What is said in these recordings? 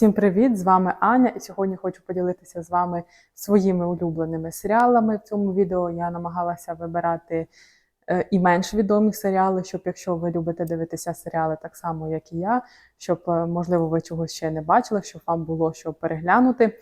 Всім привіт! З вами Аня, і сьогодні хочу поділитися з вами своїми улюбленими серіалами. В цьому відео я намагалася вибирати е, і менш відомі серіали, щоб якщо ви любите дивитися серіали так само, як і я, щоб, е, можливо, ви чогось ще не бачили, щоб вам було що переглянути.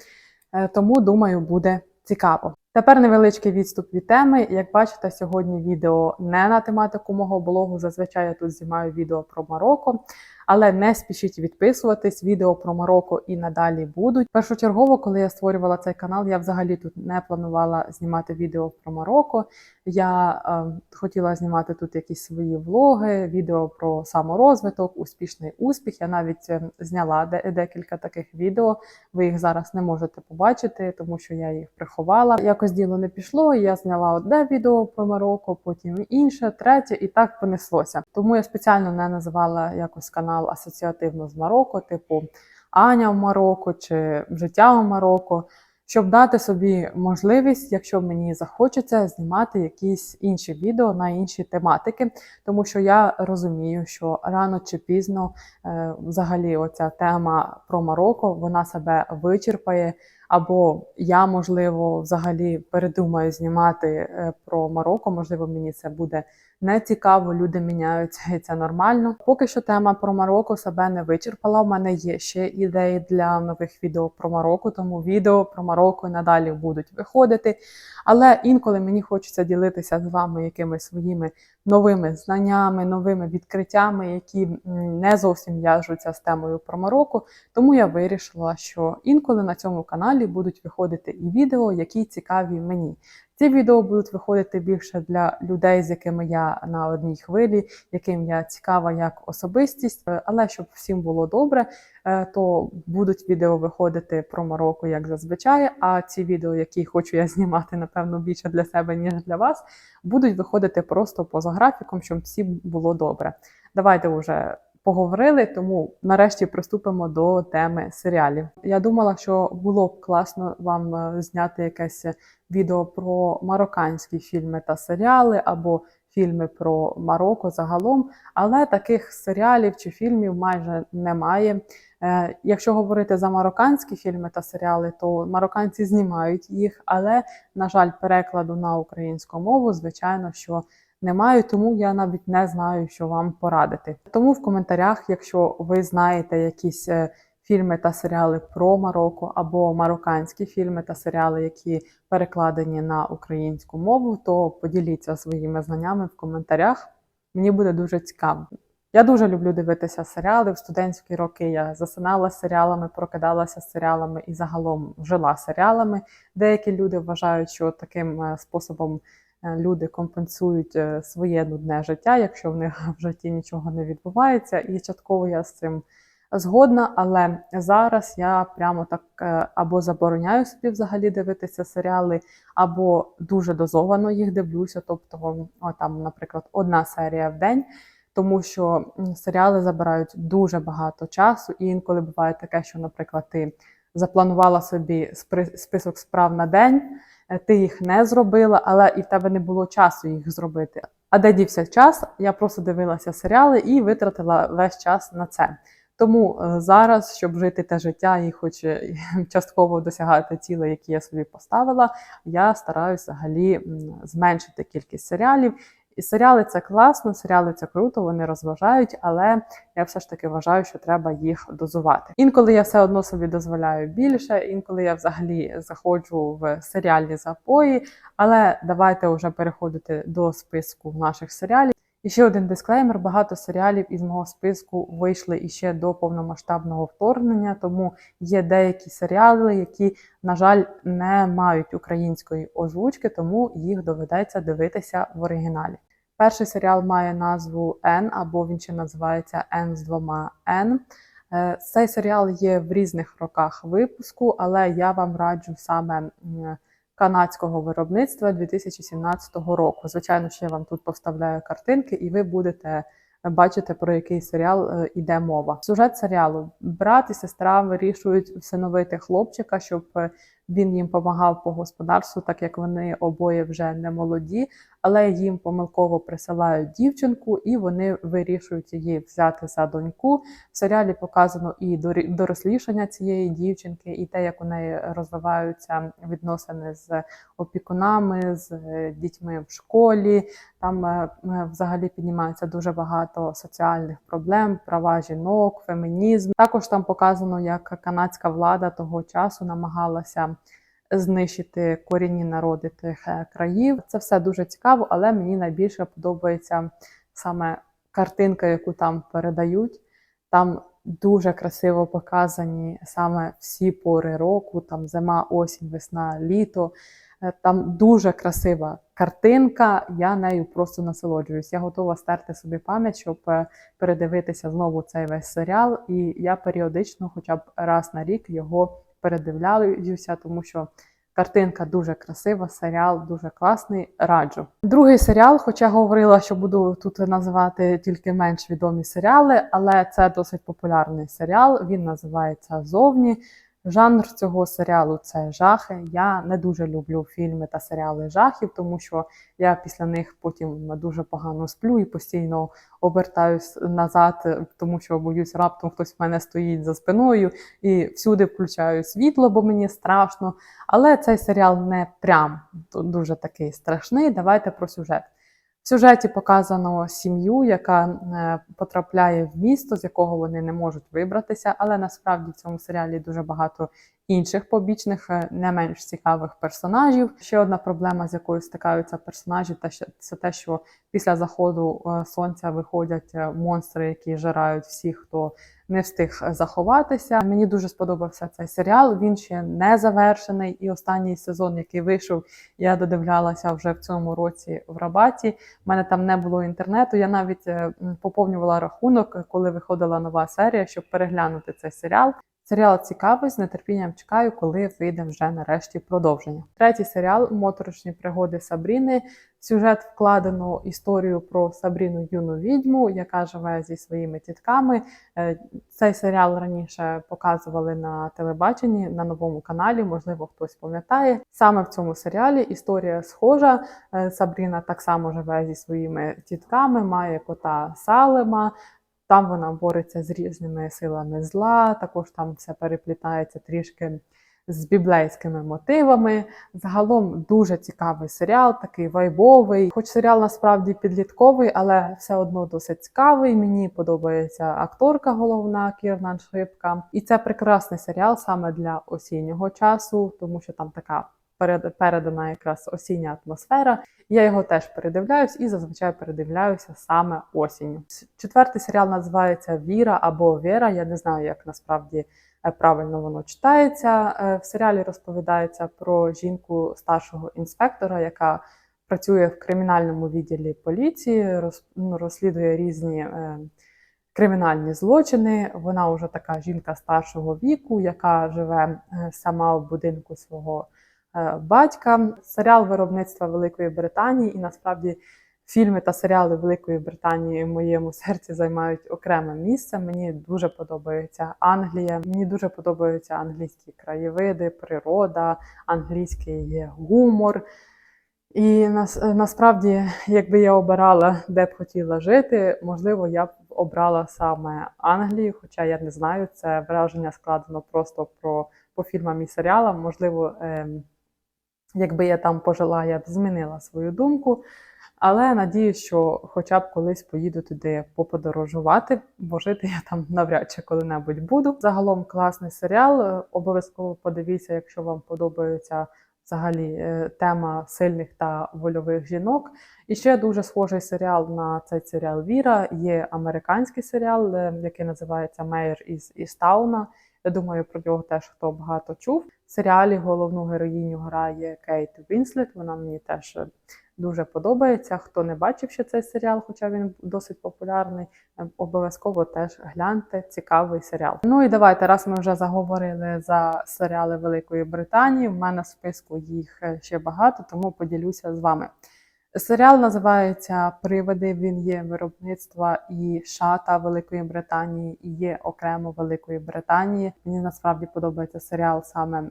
Е, Тому, думаю, буде цікаво. Тепер невеличкий відступ від теми. Як бачите, сьогодні відео не на тематику мого блогу. Зазвичай я тут знімаю відео про Марокко. Але не спішіть відписуватись, відео про Марокко і надалі будуть. Першочергово, коли я створювала цей канал, я взагалі тут не планувала знімати відео про Марокко. Я е, хотіла знімати тут якісь свої влоги, відео про саморозвиток, успішний успіх. Я навіть е, зняла де- декілька таких відео. Ви їх зараз не можете побачити, тому що я їх приховала. Якось діло не пішло. Я зняла одне відео про Марокко, потім інше, третє, і так понеслося. Тому я спеціально не називала якось канал асоціативно з Марокко, типу Аня в Марокко чи життя в Марокко. Щоб дати собі можливість, якщо мені захочеться, знімати якісь інші відео на інші тематики, тому що я розумію, що рано чи пізно е, взагалі оця тема про Марокко вона себе вичерпає. Або я, можливо, взагалі передумаю знімати е, про Марокко. Можливо, мені це буде не цікаво, люди міняються, і це нормально. Поки що тема про Марокко себе не вичерпала. У мене є ще ідеї для нових відео про Марокко, тому відео про Марокко надалі будуть виходити. Але інколи мені хочеться ділитися з вами якимись своїми новими знаннями, новими відкриттями, які не зовсім в'яжуться з темою про Марокко. Тому я вирішила, що інколи на цьому каналі будуть виходити і відео, які цікаві мені. Ці відео будуть виходити більше для людей, з якими я на одній хвилі, яким я цікава як особистість. Е, Але щоб всім було добре, е, то будуть відео виходити про Марокко, як зазвичай. А ці відео, які хочу я знімати, напевно, більше для себе, ніж для вас, будуть виходити просто поза графіком, щоб всім було добре. Давайте вже поговорили, тому нарешті приступимо до теми серіалів. Я думала, що було б класно вам е, зняти якесь відео про марокканські фільми та серіали або фільми про Марокко загалом, але таких серіалів чи фільмів майже немає. Е, Якщо говорити за марокканські фільми та серіали, то марокканці знімають їх, але, на жаль, перекладу на українську мову, звичайно, що немає, тому я навіть не знаю, що вам порадити. Тому в коментарях, якщо ви знаєте якісь е, фільми та серіали про Марокко або марокканські фільми та серіали, які перекладені на українську мову, то поділіться своїми знаннями в коментарях. Мені буде дуже цікаво. Я дуже люблю дивитися серіали. В студентські роки я засинала серіалами, прокидалася серіалами і загалом жила серіалами. Деякі люди вважають, що таким е, способом люди компенсують е, своє нудне життя, якщо в них в житті нічого не відбувається. І частково я з цим згодна, але зараз я прямо так е, або забороняю собі взагалі дивитися серіали, або дуже дозовано їх дивлюся. Тобто, о, там, наприклад, одна серія в день. Тому що серіали забирають дуже багато часу, і інколи буває таке, що, наприклад, ти запланувала собі список справ на день, е, ти їх не зробила, але і в тебе не було часу їх зробити. А де дівся час? Я просто дивилася серіали і витратила весь час на це. Тому е, зараз, щоб жити те життя і хоч е, частково досягати цілей, які я собі поставила, я стараюся взагалі зменшити кількість серіалів. І серіали це класно, серіали це круто, вони розважають, але я все ж таки вважаю, що треба їх дозувати. Інколи я все одно собі дозволяю більше, інколи я взагалі заходжу в серіальні запої. Але давайте вже переходити до списку наших серіалів. І ще один дисклеймер: багато серіалів із мого списку вийшли іще до повномасштабного вторгнення, тому є деякі серіали, які, на жаль, не мають української озвучки, тому їх доведеться дивитися в оригіналі. Перший серіал має назву Н, або він ще називається Н з двома Н. Е, Цей серіал є в різних роках випуску, але я вам раджу саме канадського виробництва 2017 року. Звичайно, що я вам тут поставляю картинки, і ви будете бачити, про який серіал е, іде мова. Сюжет серіалу: брат і сестра вирішують всиновити хлопчика, щоб е, Він їм допомагав по господарству, так як вони обоє вже не молоді, але їм помилково присилають дівчинку, і вони вирішують її взяти за доньку. В серіалі показано і дорослішання цієї дівчинки, і те, як у неї розвиваються відносини з опікунами, з е, дітьми в школі. Там е, е, взагалі піднімається дуже багато соціальних проблем, права жінок, фемінізм. Також там показано, як канадська влада того часу намагалася знищити корінні народи тих е, країв. Це все дуже цікаво, але мені найбільше подобається саме картинка, яку там передають. Там дуже красиво показані саме всі пори року, там зима, осінь, весна, літо. Е, Там дуже красива картинка, я нею просто насолоджуюсь. Я готова стерти собі пам'ять, щоб е, передивитися знову цей весь серіал. І я періодично, хоча б раз на рік, його передивляюся, тому що картинка дуже красива, серіал дуже класний. Раджу. Другий серіал, хоча говорила, що буду тут називати тільки менш відомі серіали, але це досить популярний серіал. Він називається Зовні. Жанр цього серіалу це жахи. Я не дуже люблю фільми та серіали жахів, тому що я після них потім дуже погано сплю і постійно обертаюсь назад, тому що боюсь, раптом хтось в мене стоїть за спиною і всюди включаю світло, бо мені страшно. Але цей серіал не прям дуже такий страшний. Давайте про сюжет. В сюжеті показано сім'ю, яка е, потрапляє в місто, з якого вони не можуть вибратися, але насправді в цьому серіалі дуже багато інших побічних, е, не менш цікавих персонажів. Ще одна проблема, з якою стикаються персонажі, це те, що після заходу е, сонця виходять монстри, які жирають всіх, хто не встиг заховатися. Мені дуже сподобався цей серіал. Він ще не завершений, і останній сезон, який вийшов, я додивлялася вже в цьому році в Рабаті. У мене там не було інтернету. Я навіть е, поповнювала рахунок, коли виходила нова серія, щоб переглянути цей серіал. Серіал цікавий, з нетерпінням чекаю, коли вийде вже нарешті продовження. Третій серіал Моторошні пригоди Сабріни. Сюжет вкладено історію про Сабріну юну відьму, яка живе зі своїми тітками. Е, Цей серіал раніше показували на телебаченні на новому каналі. Можливо, хтось пам'ятає. Саме в цьому серіалі історія схожа. Е, Сабріна так само живе зі своїми тітками, має кота Салема. Там вона бореться з різними силами зла. Також там все переплітається трішки з біблейськими мотивами. Загалом дуже цікавий серіал, такий вайбовий. Хоч серіал насправді підлітковий, але все одно досить цікавий. Мені подобається акторка головна Кірнан Шипка. І це прекрасний серіал саме для осіннього часу, тому що там така передана якраз осіння атмосфера. Я його теж передивляюсь і зазвичай передивляюся саме осінню. Четвертий серіал називається Віра або Віра. Я не знаю, як насправді е, правильно воно читається. Е, В серіалі розповідається про жінку старшого інспектора, яка працює в кримінальному відділі поліції, ну, розслідує різні. е, Кримінальні злочини. Вона вже така жінка старшого віку, яка живе сама в будинку свого батька. Серіал виробництва Великої Британії, і насправді фільми та серіали Великої Британії в моєму серці займають окреме місце. Мені дуже подобається Англія. Мені дуже подобаються англійські краєвиди, природа, англійський гумор. І нас, насправді, якби я обирала, де б хотіла жити, можливо, я б обрала саме Англію, хоча я не знаю, це враження складено просто про, по фільмам і серіалам. Можливо, ем, якби я там пожила, я б змінила свою думку. Але надію, що хоча б колись поїду туди поподорожувати, бо жити я там навряд чи коли-небудь буду. Загалом класний серіал. е, Обов'язково подивіться, якщо вам подобається взагалі е, тема сильних та вольових жінок. І ще дуже схожий серіал на цей серіал Віра. Є американський серіал, е, який називається Мейер із Істауна. Я думаю, про нього теж хто багато чув. В серіалі головну героїню грає Кейт Вінслет. Вона мені теж дуже подобається. Хто не бачив ще цей серіал, хоча він досить популярний, е, обов'язково теж гляньте цікавий серіал. Ну і давайте, раз ми вже заговорили за серіали Великої Британії. В мене в списку їх е, ще багато, тому поділюся з вами. Серіал називається Привиди. Він є виробництва і США та Великої Британії, і є окремо Великої Британії. Мені насправді подобається серіал саме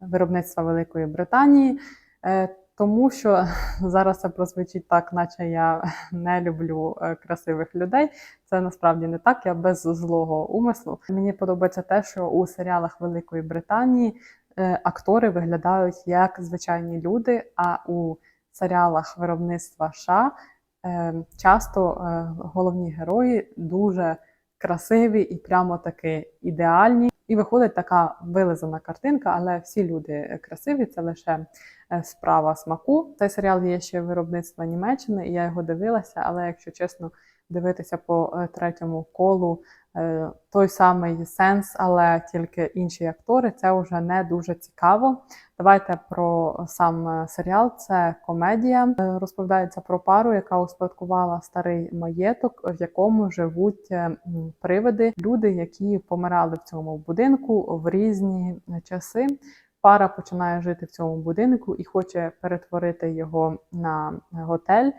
виробництва Великої Британії. Е, Тому що зараз це прозвучить так, наче я не люблю е, красивих людей. Це насправді не так, я без злого умислу. Мені подобається те, що у серіалах Великої Британії е, актори виглядають як звичайні люди, а у серіалах виробництва США е, часто е, головні герої дуже красиві і прямо таки ідеальні. І виходить така вилизана картинка, але всі люди красиві, це лише е, справа смаку. Цей серіал є ще виробництва Німеччини, і я його дивилася, але якщо чесно дивитися по е, третьому колу е, той самий сенс, але тільки інші актори, це вже не дуже цікаво. Давайте про сам е, серіал. Це комедія. Розповідається про пару, яка успадкувала старий маєток, в якому живуть привиди, люди, які помирали в цьому будинку в різні часи. Пара починає жити в цьому будинку і хоче перетворити його на готель.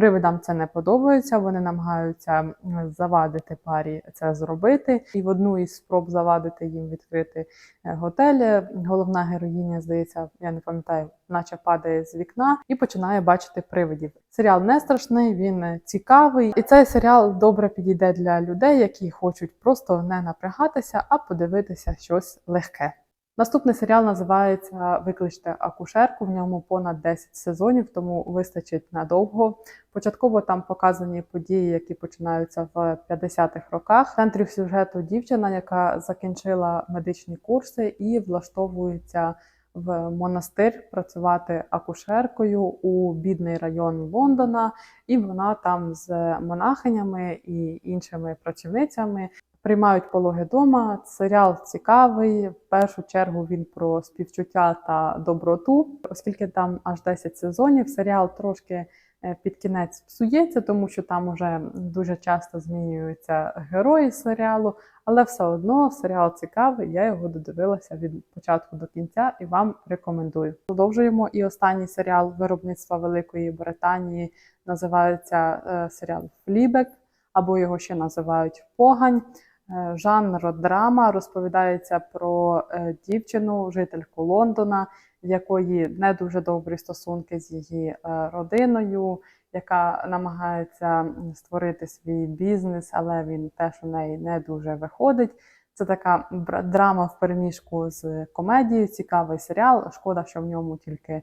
Привидам це не подобається. Вони намагаються завадити парі це зробити. І в одну із спроб завадити їм відкрити е, готель. е, Головна героїня, здається, я не пам'ятаю, наче падає з вікна і починає бачити привидів. Серіал не страшний, він е, цікавий, і цей серіал добре підійде для людей, які хочуть просто не напрягатися, а подивитися щось легке. Наступний серіал називається Викличте акушерку. В ньому понад 10 сезонів, тому вистачить надовго. Початково там показані події, які починаються в 50-х роках. В центрі сюжету дівчина, яка закінчила медичні курси і влаштовується в монастир працювати акушеркою у бідний район Лондона, і вона там з монахинями і іншими працівницями приймають пологи дома. Серіал цікавий. В першу чергу він про співчуття та доброту, оскільки там аж 10 сезонів. Серіал трошки е, під кінець псується, тому що там уже дуже часто змінюються герої серіалу, але все одно серіал цікавий. Я його додивилася від початку до кінця і вам рекомендую. Продовжуємо. І останній серіал виробництва Великої Британії називається е, серіал Флібек, або його ще називають Погань. Е, Жанр драма розповідається про е, дівчину, жительку Лондона, в якої не дуже добрі стосунки з її е, родиною, яка намагається створити свій бізнес, але він теж у неї не дуже виходить. Це така драма в переміжку з комедією, цікавий серіал. Шкода, що в ньому тільки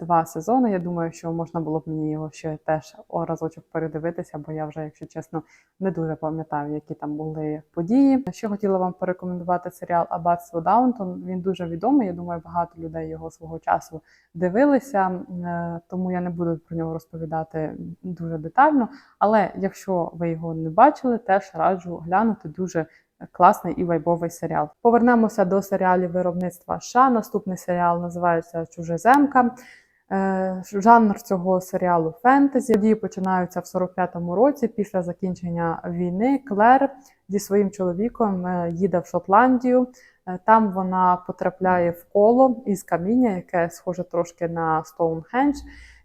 два сезони. Я думаю, що можна було б мені його ще теж разочок передивитися, бо я вже, якщо чесно, не дуже пам'ятаю, які там були події. Ще хотіла вам порекомендувати серіал Аббатство Даунтон. Він дуже відомий. Я думаю, багато людей його свого часу дивилися, е, тому я не буду про нього розповідати дуже детально. Але якщо ви його не бачили, теж раджу глянути дуже. Класний і вайбовий серіал. Повернемося до серіалів виробництва США. Наступний серіал називається Чужеземка. Е, Жанр цього серіалу фентезі. Події починаються в 45-му році після закінчення війни. Клер зі своїм чоловіком е, їде в Шотландію. Е, Там вона потрапляє в коло із каміння, яке схоже трошки на Стоунхендж.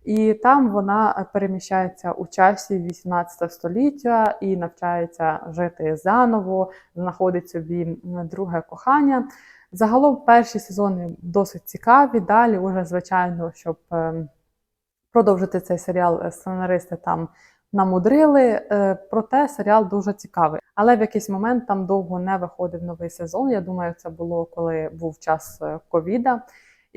І там вона е, переміщається у часі 18 століття і навчається жити заново, знаходить собі друге кохання. Загалом перші сезони досить цікаві. Далі, уже звичайно, щоб ем, продовжити цей серіал, е, сценаристи там намудрили. Е, Проте серіал дуже цікавий. Але в якийсь момент там довго не виходив новий сезон. Я думаю, це було коли був час е, ковіда.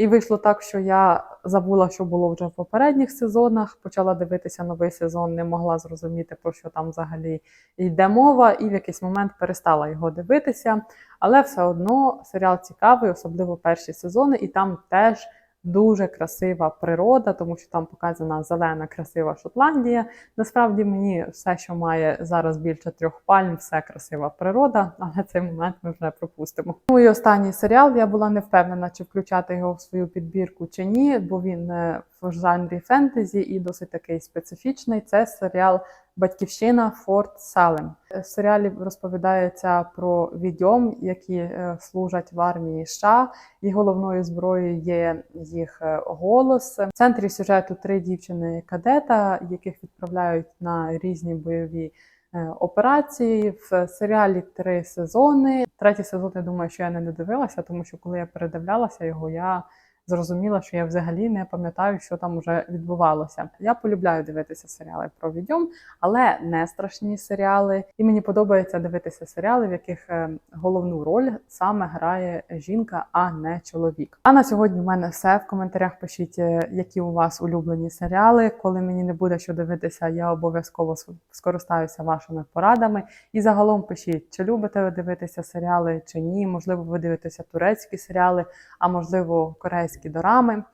І вийшло так, що я забула, що було вже в попередніх сезонах. Почала дивитися новий сезон, не могла зрозуміти, про що там взагалі йде мова, і в якийсь момент перестала його дивитися. Але все одно серіал цікавий, особливо перші сезони, і там теж дуже красива природа, тому що там показана зелена, красива Шотландія. Насправді мені все, що має зараз більше трьох пальм, все красива природа, але цей момент ми вже пропустимо. Ну і останній серіал. Я була не впевнена, чи включати його в свою підбірку чи ні, бо він е, в жанрі фентезі і досить такий специфічний. Це серіал Батьківщина Форт Салем. В серіалі розповідається про відьом, які е, служать в армії США, і головною зброєю є їх е, голос. В центрі сюжету три дівчини кадета, яких відправляють на різні бойові е, операції. В серіалі три сезони. Третій сезон, я думаю, що я не додивилася, тому що коли я передивлялася його, я зрозуміла, що я взагалі не пам'ятаю, що там вже відбувалося. Я полюбляю дивитися серіали про відьом, але не страшні серіали. І мені подобається дивитися серіали, в яких е, головну роль саме грає жінка, а не чоловік. А на сьогодні в мене все. В коментарях пишіть, е, які у вас улюблені серіали. Коли мені не буде що дивитися, я обов'язково скористаюся вашими порадами. І загалом пишіть, чи любите ви дивитися серіали, чи ні. Можливо, ви дивитеся турецькі серіали, а можливо, корейські дорами.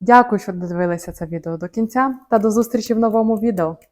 Дякую, що додивилися це відео до кінця, та до зустрічі в новому відео.